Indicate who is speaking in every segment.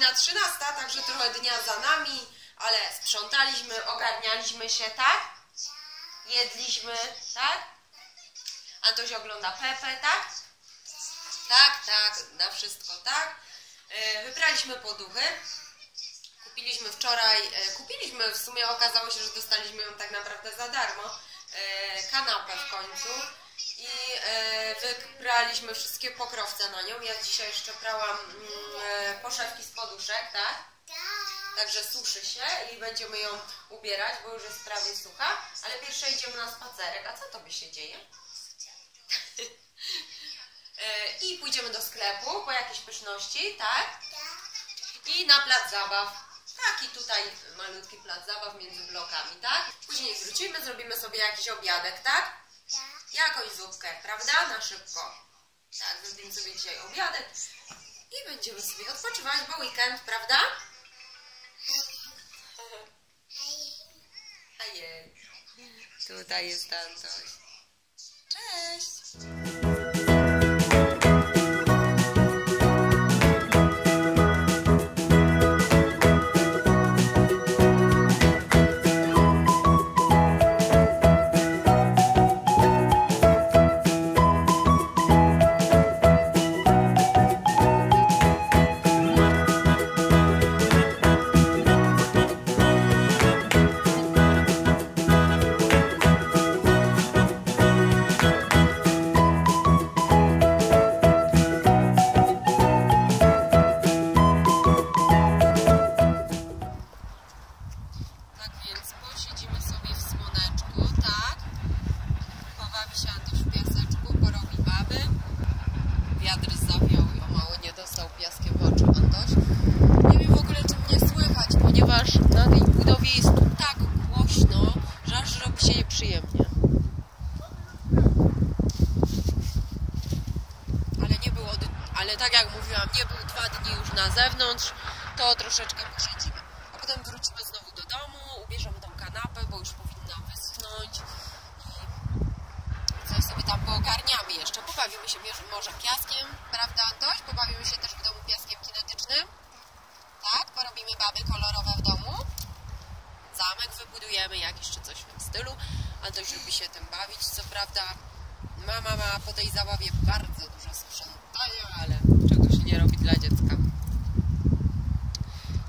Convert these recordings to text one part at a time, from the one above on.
Speaker 1: godzina 13, także trochę dnia za nami, ale sprzątaliśmy, ogarnialiśmy się, tak? Jedliśmy, tak? Antoś ogląda Pepe, tak? Tak, tak, na wszystko, tak? E, Wybraliśmy poduchy. Kupiliśmy wczoraj, e, kupiliśmy, w sumie okazało się, że dostaliśmy ją tak naprawdę za darmo, e, kanapę w końcu i wybraliśmy wszystkie pokrowce na nią. Ja dzisiaj jeszcze prałam mm, e, poszewki z poduszek, tak? Także suszy się i będziemy ją ubierać, bo już jest prawie sucha, ale pierwsze idziemy na spacerek. A co tobie się dzieje? E, I pójdziemy do sklepu po jakieś pyszności, tak? I na plac zabaw. Taki tutaj malutki plac zabaw między blokami, tak? Później wrócimy, zrobimy sobie jakiś obiadek, tak? Jakąś zupkę, prawda? Na szybko. Tak, zrobimy sobie dzisiaj obiadek i będziemy sobie odpoczywać, bo weekend, prawda? Tutaj jest Antoś. Cześć! Ale tak jak mówiłam, nie był dwa dni już na zewnątrz, to troszeczkę posiedzimy. A potem wrócimy znowu do domu, ubierzemy tą kanapę, bo już powinna wyschnąć i coś sobie tam poogarniamy jeszcze. Pobawimy się może piaskiem, prawda Antoś? Pobawimy się też w domu piaskiem kinetycznym. Tak? Porobimy baby kolorowe w domu. Zamek wybudujemy jakiś czy coś w tym stylu. Antoś lubi się tym bawić, co prawda mama ma po tej zabawie bardzo dużo sprzątania, ale czego się nie robi dla dziecka.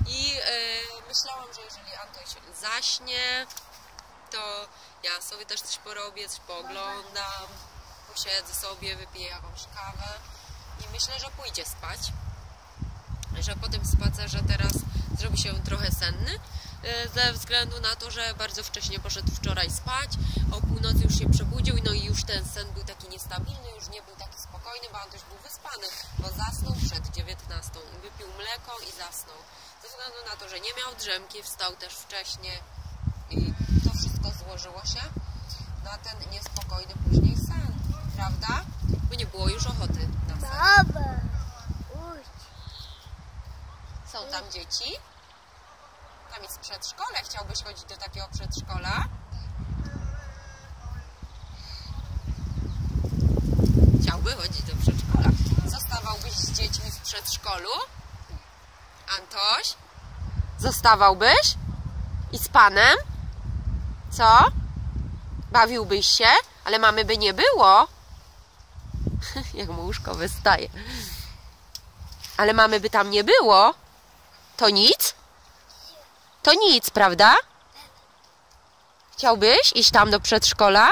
Speaker 1: I yy, myślałam, że jeżeli Antoś zaśnie, to ja sobie też coś porobię, coś pooglądam, posiedzę sobie, wypiję jakąś kawę i myślę, że pójdzie spać. Że po tym spacerze teraz zrobi się trochę senny, ze względu na to, że bardzo wcześnie poszedł wczoraj spać, o północy już się przebudził, no i już ten sen był taki niestabilny, już nie był taki spokojny, bo Antoś był wyspany, bo zasnął przed 19, wypił mleko i zasnął. Ze względu na to, że nie miał drzemki, wstał też wcześnie i to wszystko złożyło się na ten niespokojny później sen, prawda? Bo nie było już ochoty na sen. Są tam dzieci? Tam jest przedszkole. Chciałbyś chodzić do takiego przedszkola? Chciałby chodzić do przedszkola. Zostawałbyś z dziećmi w przedszkolu? Antoś? Zostawałbyś? I z panem? Co? Bawiłbyś się? Ale mamy by nie było. Jak mu łóżko wystaje. Ale mamy by tam nie było. To nic? To nic, prawda? Chciałbyś iść tam do przedszkola?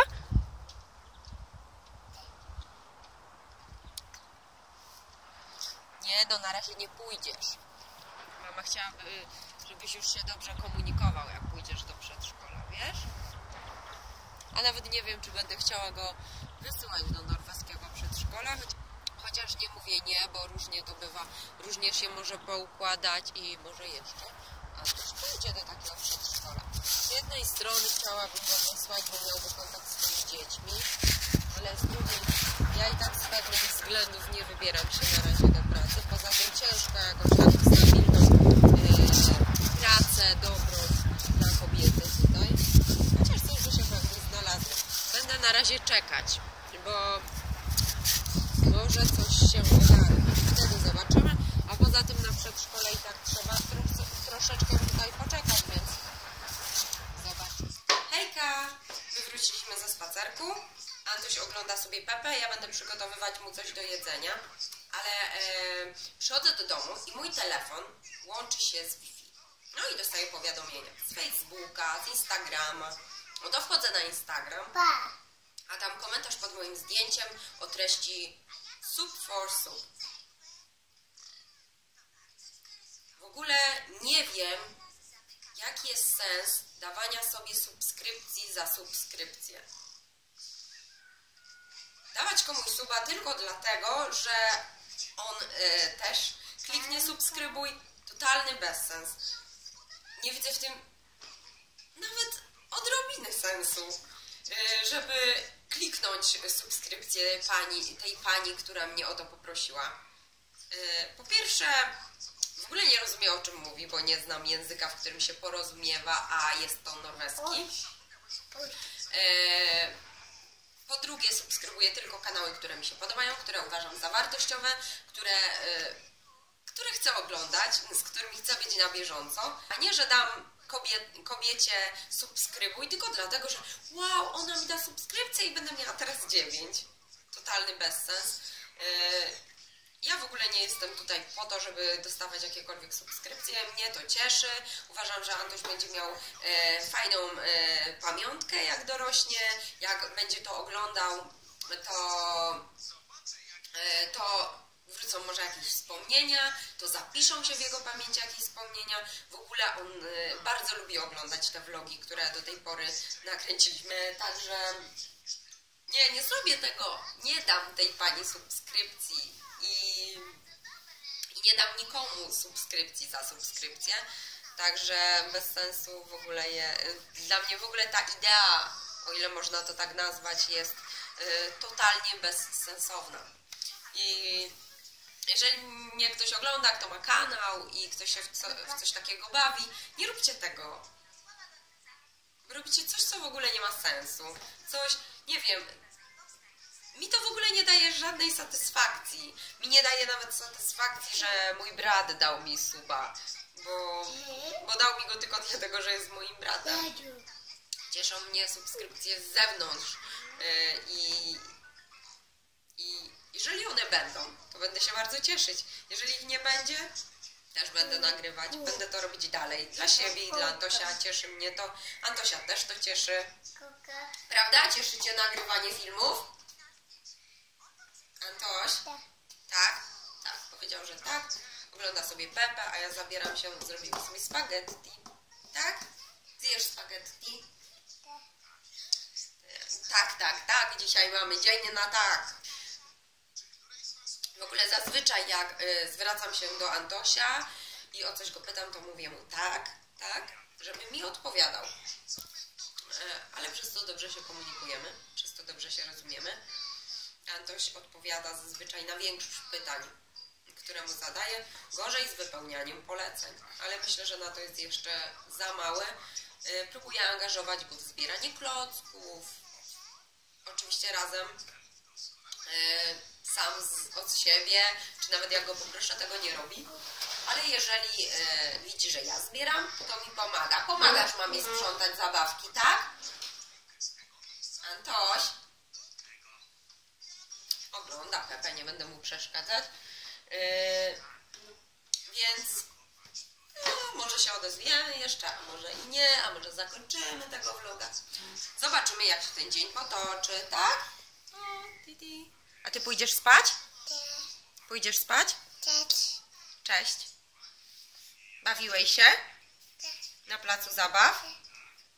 Speaker 1: Nie, no na razie nie pójdziesz. Mama chciałaby, żebyś już się dobrze komunikował, jak pójdziesz do przedszkola, wiesz? A nawet nie wiem, czy będę chciała go wysyłać do norweskiego przedszkola, chociaż nie mówię nie, bo różnie to bywa, różnie się może poukładać i może jeszcze. Do takiego przedszkola. Z jednej strony chciałabym go wysłać, bo miałby kontakt z tymi dziećmi, ale z drugiej ja i tak z pewnych względów nie wybieram się na razie do pracy. Poza tym ciężko jakąś taką stabilną yy, pracę, dobrą dla kobiety tutaj. Chociaż coś by się pewnie znalazło. Będę na razie czekać, bo, bo może coś się ogarnie. Wtedy zobaczymy. A poza tym na przedszkole i tak trzeba tro, troszeczkę tutaj poczekać, więc zobaczcie. Hejka! My wróciliśmy ze spacerku. Antoś ogląda sobie Pepe, ja będę przygotowywać mu coś do jedzenia. Ale e, przychodzę do domu i mój telefon łączy się z Wi-Fi. No i dostaję powiadomienia z Facebooka, z Instagrama. No to wchodzę na Instagram, a tam komentarz pod moim zdjęciem o treści Soup for Soup. W ogóle nie wiem, jaki jest sens dawania sobie subskrypcji za subskrypcję. Dawać komuś suba tylko dlatego, że on e, też kliknie subskrybuj. Totalny bezsens. Nie widzę w tym nawet odrobiny sensu, e, żeby kliknąć subskrypcję pani, tej pani, która mnie o to poprosiła. E, Po pierwsze, ogóle nie rozumiem o czym mówi, bo nie znam języka, w którym się porozumiewa, a jest to norweski. E, Po drugie, subskrybuję tylko kanały, które mi się podobają, które uważam za wartościowe, które, e, które chcę oglądać, z którymi chcę być na bieżąco, a nie, że dam kobie, kobiecie subskrybuj, tylko dlatego, że wow, ona mi da subskrypcję i będę miała teraz 9. Totalny bezsens. E, ja w ogóle nie jestem tutaj po to, żeby dostawać jakiekolwiek subskrypcje. Mnie to cieszy. Uważam, że Antoś będzie miał e, fajną e, pamiątkę, jak dorośnie. Jak będzie to oglądał, to, e, to wrócą może jakieś wspomnienia, to zapiszą się w jego pamięci jakieś wspomnienia. W ogóle on e, bardzo lubi oglądać te vlogi, które do tej pory nakręciliśmy. Także nie, nie zrobię tego. Nie dam tej pani subskrypcji i, i nie dam nikomu subskrypcji za subskrypcję. Także bez sensu w ogóle je. Dla mnie w ogóle ta idea, o ile można to tak nazwać, jest y, totalnie bezsensowna. I jeżeli mnie ktoś ogląda, kto ma kanał i ktoś się w, co, w coś takiego bawi, nie róbcie tego. Robicie coś, co w ogóle nie ma sensu. Coś, nie wiem, mi to w ogóle nie daje żadnej satysfakcji. Mi nie daje nawet satysfakcji, że mój brat dał mi suba, bo, bo dał mi go tylko dlatego, że jest moim bratem. Cieszą mnie subskrypcje z zewnątrz yy, i, i jeżeli one będą, to będę się bardzo cieszyć. Jeżeli ich nie będzie, też będę nagrywać, będę to robić dalej. Dla siebie i dla Antosia cieszy mnie to. Antosia też to cieszy. Prawda? Cieszycie nagrywanie filmów? Antoś?
Speaker 2: Tak.
Speaker 1: Tak? Tak, powiedział, że tak. Ogląda sobie Pepe, a ja zabieram się, zrobimy sobie spaghetti. Tak? Zjesz spaghetti? Tak, tak, tak. Dzisiaj mamy dzień na tak. W ogóle zazwyczaj jak y, zwracam się do Antosia i o coś go pytam, to mówię mu tak, tak, żeby mi odpowiadał. E, ale przez to dobrze się komunikujemy, przez to dobrze się rozumiemy. Antoś odpowiada zazwyczaj na większość pytań, które mu zadaję. Gorzej z wypełnianiem poleceń, ale myślę, że na to jest jeszcze za małe. E, Próbuję angażować go w zbieranie klocków. Oczywiście razem e, sam z, od siebie, czy nawet jak go poproszę, tego nie robi. Ale jeżeli widzi, że ja zbieram, to mi pomaga. Pomagasz mamie sprzątać zabawki, tak? Antoś? Ogląda Pepe, nie będę mu przeszkadzać. E, więc no, może się odezwiemy jeszcze, a może i nie, a może zakończymy tego vloga. Zobaczymy, jak się ten dzień potoczy, tak? O, Titi. A ty pójdziesz spać? Pójdziesz spać?
Speaker 2: Cześć.
Speaker 1: Cześć. Bawiłeś się? Na placu zabaw?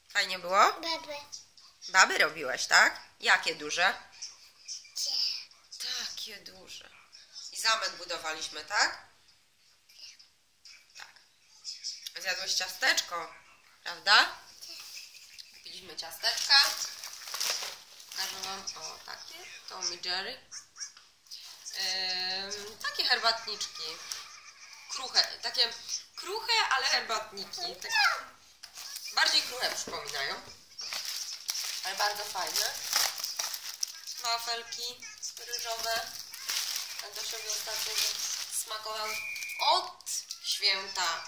Speaker 1: Fajnie było?
Speaker 2: Bebe.
Speaker 1: Baby robiłeś, tak? Jakie duże? Takie duże. I zamek budowaliśmy, tak? Tak. Zjadłeś ciasteczko, prawda? Kupiliśmy ciasteczka. Pokażę wam, o takie, Tommy Jerry. Ym, takie herbatniczki. Kruche, takie kruche, ale herbatniki. Tak, bardziej kruche przypominają. Ale bardzo fajne. Wafelki ryżowe. Antosiowi ostatnio smakował od święta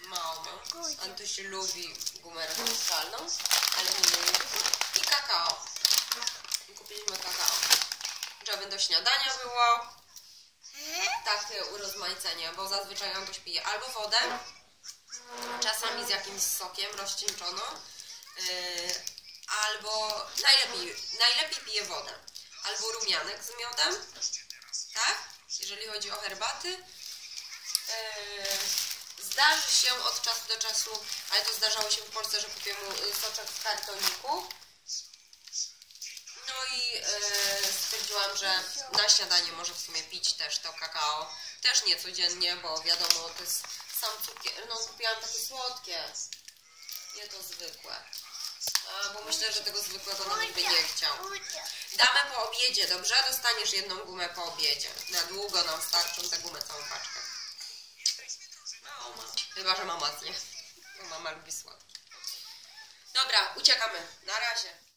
Speaker 1: mało. Antoś lubi gumę rozpuszczalną, ale nie lubimy. I kakao. Kupiliśmy kakao. Żeby do śniadania było takie urozmaicenie, bo zazwyczaj Antoś pije albo wodę, czasami z jakimś sokiem rozcieńczoną, yy, albo najlepiej, najlepiej pije wodę, albo rumianek z miodem, tak? Jeżeli chodzi o herbaty. Yy, zdarzy się od czasu do czasu, ale to zdarzało się w Polsce, że kupię mu soczek w kartoniku. No i yy, stwierdziłam, że na śniadanie może w sumie pić też to kakao. Też nie codziennie, bo wiadomo, to jest sam cukier. No kupiłam takie słodkie, nie to zwykłe. A, bo myślę, że tego zwykłego nawet by nie chciał. Damy po obiedzie, dobrze? Dostaniesz jedną gumę po obiedzie. Na długo nam starczą te gumy, całą paczkę. Mama. Chyba, że mama zje. Bo mama lubi słodkie. Dobra, uciekamy. Na razie.